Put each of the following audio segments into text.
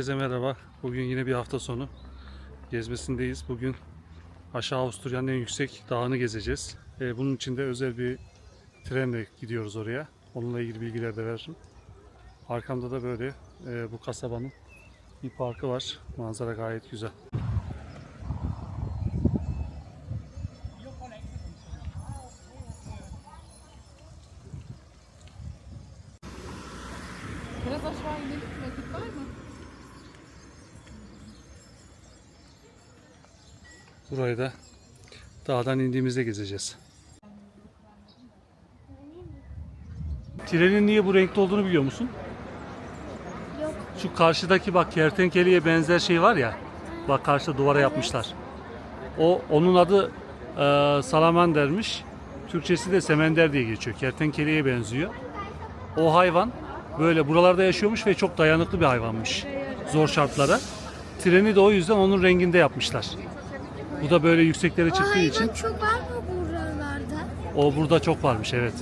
Herkese merhaba. Bugün yine bir hafta sonu gezmesindeyiz. Bugün aşağı Avusturya'nın en yüksek dağını gezeceğiz. Ee, bunun için de özel bir trenle gidiyoruz oraya. Onunla ilgili bilgiler de veririm. Arkamda da böyle e, bu kasabanın bir parkı var. Manzara gayet güzel. Biraz aşağı inelim. Vakit var mı? Burayı da dağdan indiğimizde gezeceğiz. Trenin niye bu renkte olduğunu biliyor musun? Yok. Şu karşıdaki bak kertenkeleye benzer şey var ya. Bak karşıda duvara yapmışlar. O onun adı e, salamandermiş. Türkçesi de semender diye geçiyor. Kertenkeleye benziyor. O hayvan böyle buralarda yaşıyormuş ve çok dayanıklı bir hayvanmış. Zor şartlara. Treni de o yüzden onun renginde yapmışlar. Bu da böyle yükseklere O çıktığı hayvan için çok var mı buralarda? o burada çok varmış evet.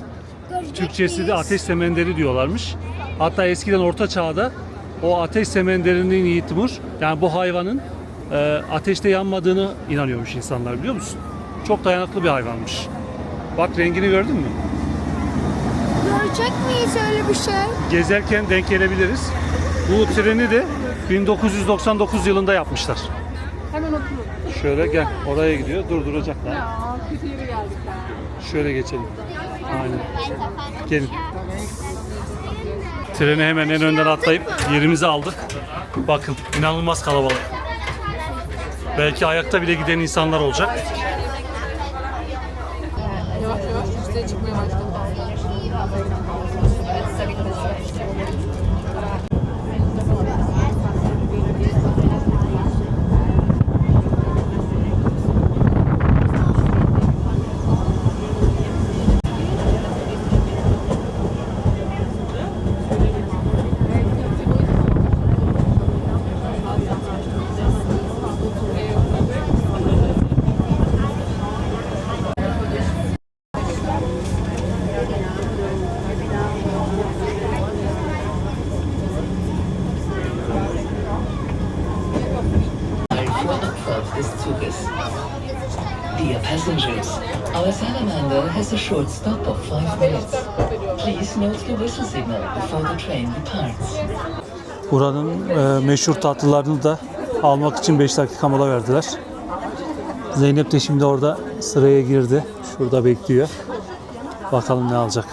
Görecek Türkçesi de miyiz? ateş semenderi diyorlarmış. Hatta eskiden orta çağda o ateş semenderinin Yiğit Timur yani bu hayvanın e, ateşte yanmadığını inanıyormuş insanlar biliyor musun? Çok dayanıklı bir hayvanmış. Bak rengini gördün mü? Görecek miyiz öyle bir şey? Gezerken denk gelebiliriz. Bu treni de 1999 yılında yapmışlar. Hemen oturun. Şöyle gel oraya gidiyor durduracaklar. Ya kötü yere geldik ya. Şöyle geçelim. Aynen. Gelin. Treni hemen en önden atlayıp yerimizi aldık. Bakın inanılmaz kalabalık. Belki ayakta bile giden insanlar olacak. Yavaş yavaş üstüne çıkmaya başladı. Has a short stop of five minutes. Please note the whistle signal before the train departs. Buranın e, meşhur tatlılarını da almak için 5 dakika mola verdiler. Zeynep de şimdi orada sıraya girdi. Şurada bekliyor. Bakalım ne alacak.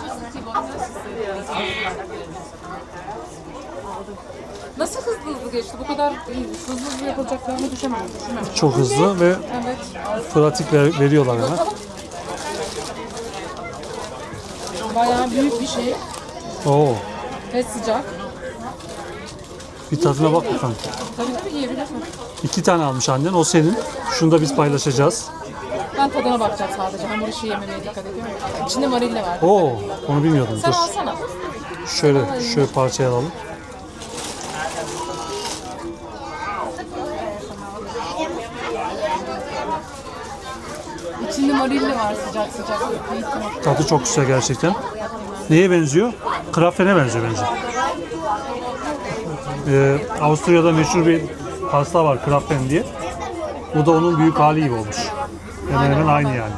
Nasıl hızlı hızlı geçti? Bu kadar hızlı hızlı yapılacaklarını düşünmedim. düşünmedim. Çok hızlı ve Evet. pratik ver- veriyorlar hemen. Bayağı büyük bir şey Oo, ve sıcak. bir tadına bak bakalım. Tabii tabii yiyebilirsin. İki tane almış annen. O senin. Şunu da biz paylaşacağız. Ben tadına bakacağım sadece. Hamur işi yememeye dikkat ediyorum. İçinde marille var. Oo, onu bilmiyordum. Sen Dur. alsana. Şöyle, şöyle parçaya alalım. Marille var sıcak sıcak. Tadı çok güzel gerçekten. Neye benziyor? Krafene benziyor bence. Ee, Avusturya'da meşhur bir pasta var Krafen diye. Bu da onun büyük hali gibi olmuş. Hemen hemen aynı yani.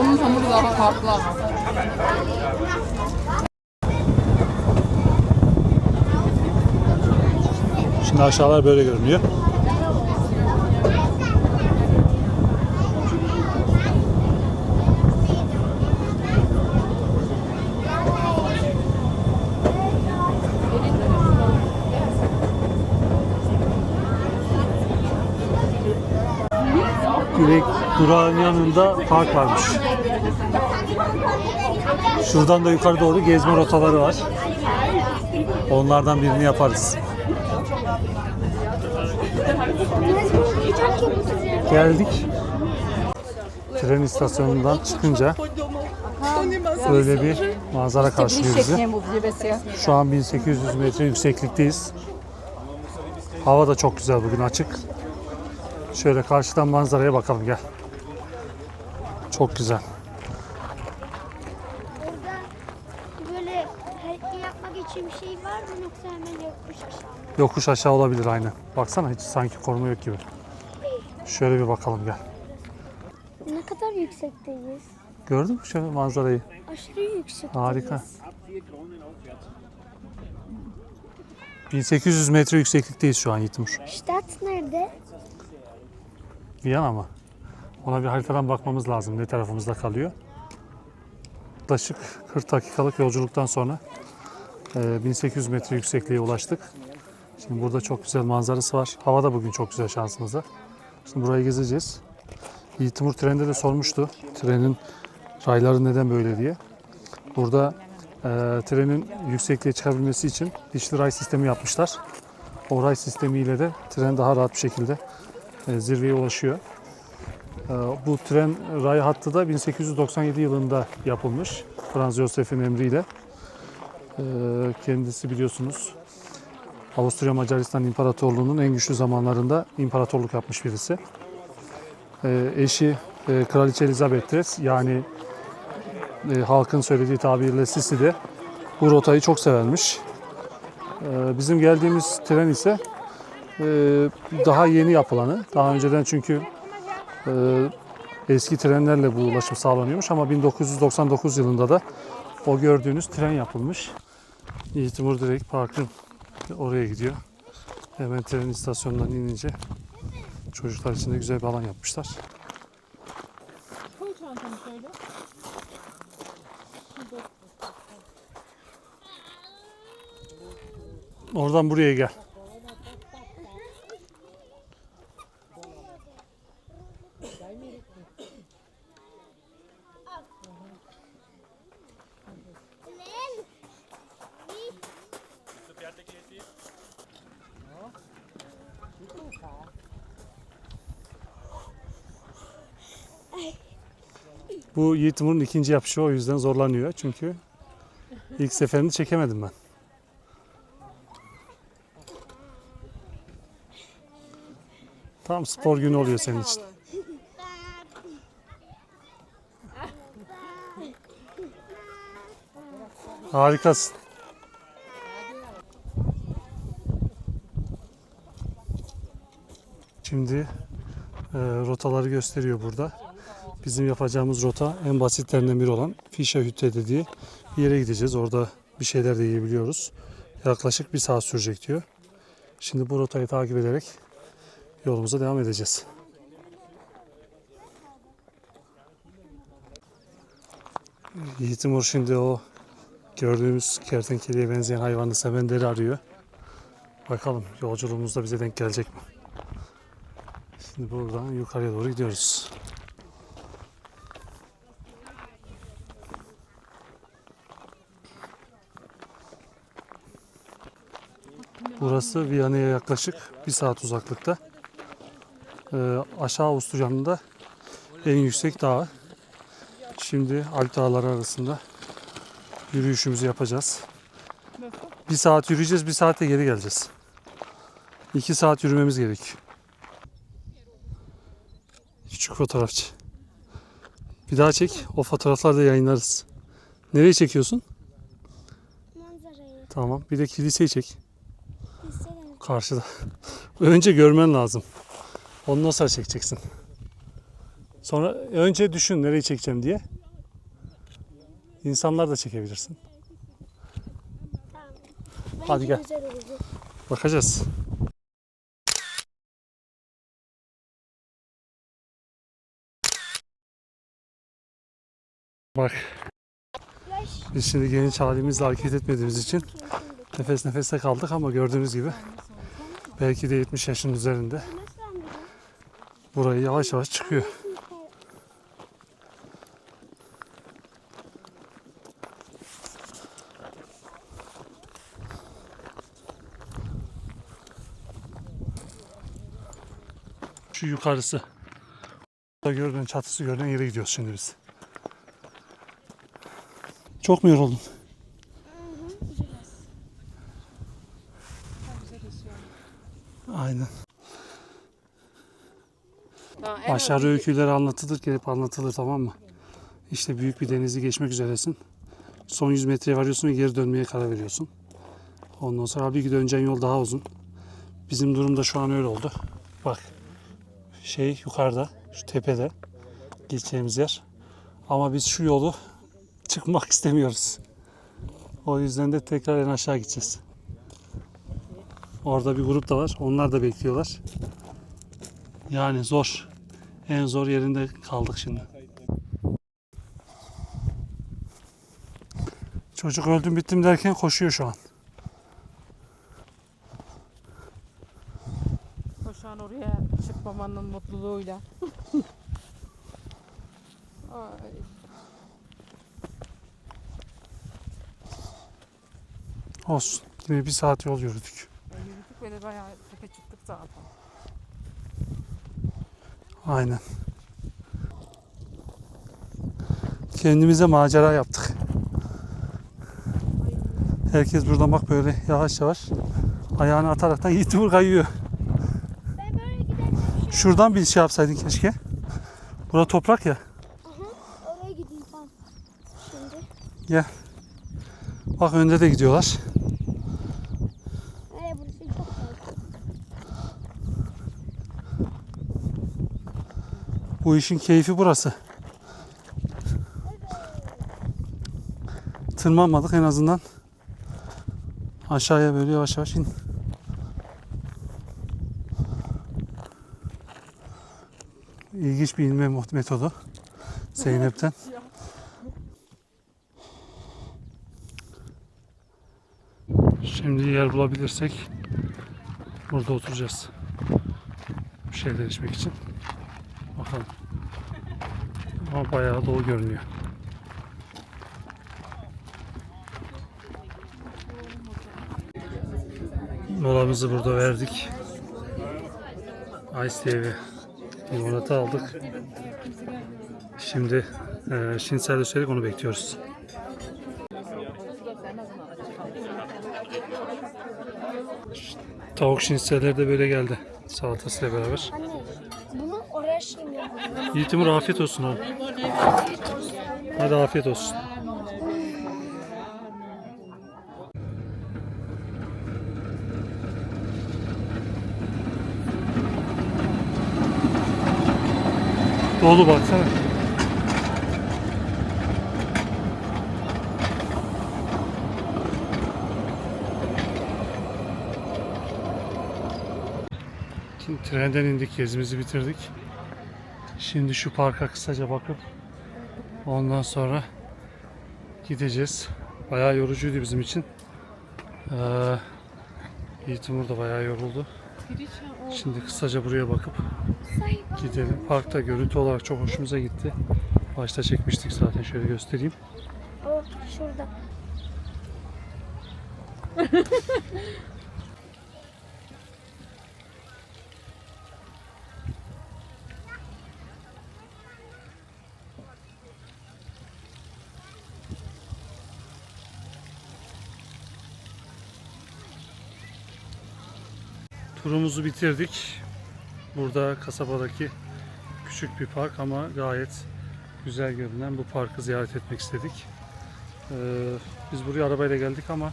Onun hamuru daha farklı. Şimdi aşağılar böyle görünüyor. Direkt durağın yanında park varmış. Şuradan da yukarı doğru gezme rotaları var. Onlardan birini yaparız. Geldik. Tren istasyonundan çıkınca böyle bir manzara karşılıyor. Şu an 1800 metre yükseklikteyiz. Hava da çok güzel bugün açık. Şöyle karşıdan manzaraya bakalım gel. Çok güzel. Orada böyle hareket yapmak için bir şey var mı yoksa hemen Yokuş aşağı olabilir aynen. Baksana hiç sanki koruma yok gibi. Şöyle bir bakalım gel. Ne kadar yüksekteyiz? Gördün mü şöyle manzarayı? Aşırı yüksekteyiz. Harika. 1800 metre yükseklikteyiz şu an Yiğitmur. Stadt nerede? Viyana mı? Ona bir haritadan bakmamız lazım ne tarafımızda kalıyor. Yaklaşık 40 dakikalık yolculuktan sonra e, 1800 metre yüksekliğe ulaştık. Şimdi burada çok güzel manzarası var. Hava da bugün çok güzel şansımıza. Şimdi burayı gezeceğiz. Yiğit Timur trende de sormuştu. Trenin rayları neden böyle diye. Burada e, trenin yüksekliğe çıkabilmesi için dişli ray sistemi yapmışlar. O ray sistemiyle de tren daha rahat bir şekilde e, zirveye ulaşıyor. E, Bu tren ray hattı da 1897 yılında yapılmış. Franz Josef'in emriyle. E, Kendisi biliyorsunuz Avusturya Macaristan İmparatorluğu'nun en güçlü zamanlarında imparatorluk yapmış birisi. E, Eşi e, Kraliçe Elizabeth yani e, halkın söylediği tabirle Sisi de bu rotayı çok severmiş. E, Bizim geldiğimiz tren ise e, daha yeni yapılanı. Daha önceden çünkü e, eski trenlerle bu ulaşım sağlanıyormuş ama 1999 yılında da o gördüğünüz tren yapılmış. Yiğit Timur direkt parkın oraya gidiyor. Hemen tren istasyonundan inince çocuklar için de güzel bir alan yapmışlar. Oradan buraya gel. Bu Yiğit Timur'un ikinci yapışı o yüzden zorlanıyor çünkü ilk seferini çekemedim ben. Tam spor günü oluyor senin için. Harikasın. Şimdi e, rotaları gösteriyor burada. Bizim yapacağımız rota en basitlerinden biri olan Fischer Hütte dediği bir yere gideceğiz. Orada bir şeyler de yiyebiliyoruz. Yaklaşık bir saat sürecek diyor. Şimdi bu rotayı takip ederek yolumuza devam edeceğiz. Yiğit Timur şimdi o gördüğümüz kertenkeleye benzeyen hayvanı sevenleri arıyor. Bakalım yolculuğumuzda bize denk gelecek mi? Şimdi buradan yukarıya doğru gidiyoruz. Burası Viyana'ya yaklaşık bir saat uzaklıkta. Ee, aşağı Avusturya'nın da en yüksek dağı. Şimdi Alp Dağları arasında yürüyüşümüzü yapacağız. Bir saat yürüyeceğiz, bir saatte geri geleceğiz. İki saat yürümemiz gerek. Küçük fotoğrafçı. Bir daha çek, o fotoğrafları da yayınlarız. Nereye çekiyorsun? Manzarayı Tamam, bir de kiliseyi çek. hissederim. Karşıda. Önce görmen lazım. Ondan sonra çekeceksin. Sonra önce düşün nereyi çekeceğim diye. İnsanlar da çekebilirsin. Hadi gel. Bakacağız. Bak. Biz şimdi genç halimizle hareket etmediğimiz için nefes nefese kaldık ama gördüğünüz gibi belki de 70 yaşın üzerinde burayı yavaş yavaş çıkıyor. Şu yukarısı. Burada gördüğün çatısı görünen yere gidiyoruz şimdi biz. Çok mu yoruldun? Aynen. Başarı öyküleri anlatılır gelip anlatılır tamam mı? İşte büyük bir denizi geçmek üzeresin. Son 100 metreye varıyorsun ve geri dönmeye karar veriyorsun. Ondan sonra bir döneceğin yol daha uzun. Bizim durumda şu an öyle oldu. Bak şey yukarıda şu tepede gideceğimiz yer. Ama biz şu yolu çıkmak istemiyoruz. O yüzden de tekrar en aşağı gideceğiz. Orada bir grup da var. Onlar da bekliyorlar. Yani zor. En zor yerinde kaldık şimdi. Çocuk öldüm bittim derken koşuyor şu an. Koşan oraya çıkmamanın mutluluğuyla. Olsun. Yine bir saat yol yürüdük. Yürüdük ve de bayağı tepe çıktık zaten. Aynen. Kendimize macera yaptık. Herkes buradan bak böyle yavaş yavaş ayağını ataraktan Yiğitimur kayıyor. Ben böyle giderken Şuradan bir şey yapsaydın keşke. Bura toprak ya. oraya gideyim tamam. Şimdi. Gel. Bak önde de gidiyorlar. Nereye burası çok güzel. Bu işin keyfi burası. Tırmanmadık en azından. Aşağıya böyle yavaş yavaş in. İlginç bir inme metodu. Zeynep'ten. Şimdi yer bulabilirsek burada oturacağız. Bir şeyler içmek için. Bakalım. Ama bayağı dolu görünüyor. Molamızı burada verdik. Ice bir limonata aldık. Şimdi e, şinsel üstelik onu bekliyoruz. Tavuk şinseller de böyle geldi. Salatasıyla beraber. Anne şey yapalım? Yiğit Timur afiyet olsun oğlum. Hadi afiyet olsun. Dolu baksana. Şimdi trenden indik, gezimizi bitirdik. Şimdi şu parka kısaca bakıp ondan sonra gideceğiz. Bayağı yorucuydu bizim için. Ee, Yiğit Umur da bayağı yoruldu. Şimdi kısaca buraya bakıp gidelim. Parkta görüntü olarak çok hoşumuza gitti. Başta çekmiştik zaten şöyle göstereyim. O şurada. Turumuzu bitirdik. Burada kasabadaki küçük bir park ama gayet güzel görünen bu parkı ziyaret etmek istedik. Ee, biz buraya arabayla geldik ama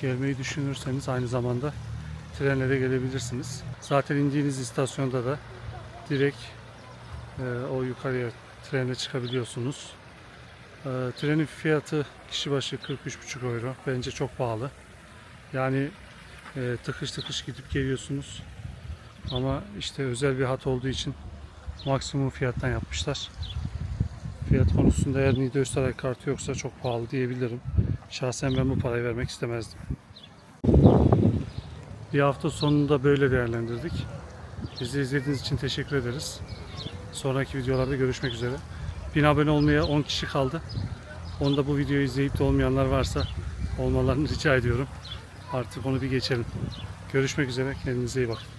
gelmeyi düşünürseniz aynı zamanda trenle de gelebilirsiniz. Zaten indiğiniz istasyonda da direkt e, o yukarıya trenle çıkabiliyorsunuz. Ee, trenin fiyatı kişi başı 43,5 euro. Bence çok pahalı. Yani e, tıkış tıkış gidip geliyorsunuz. Ama işte özel bir hat olduğu için maksimum fiyattan yapmışlar. Fiyat konusunda eğer Nide Österreich kartı yoksa çok pahalı diyebilirim. Şahsen ben bu parayı vermek istemezdim. Bir hafta sonunda böyle değerlendirdik. Bizi izlediğiniz için teşekkür ederiz. Sonraki videolarda görüşmek üzere. 1000 abone olmaya 10 kişi kaldı. Onda bu videoyu izleyip de olmayanlar varsa olmalarını rica ediyorum. Artık onu bir geçelim. Görüşmek üzere. Kendinize iyi bakın.